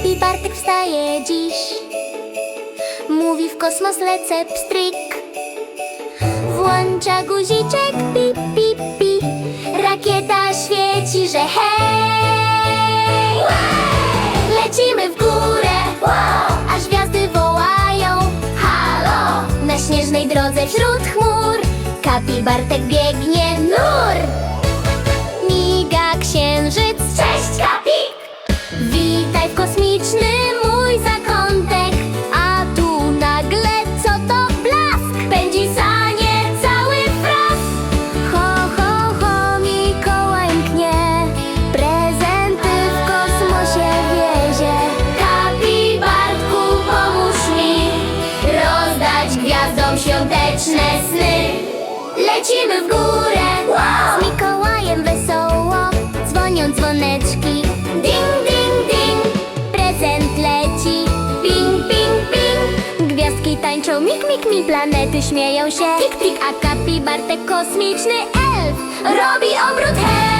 Kapi Bartek wstaje dziś. Mówi w kosmos lecę pstryk. Włącza guziczek pip pip pi. Rakieta świeci, że hej. Lecimy w górę. Aż gwiazdy wołają Halo. Na śnieżnej drodze wśród chmur Kapi Bartek biegnie nur świąteczne sny. Lecimy w górę. Z Mikołajem wesoło Dzwonią dzwoneczki. Ding, ding, ding. Prezent leci. Ping, ping, ping. Gwiazdki tańczą. Mik, mik, mi Planety śmieją się. Tik, tik, a Kapi Bartek kosmiczny elf Robi obrót hej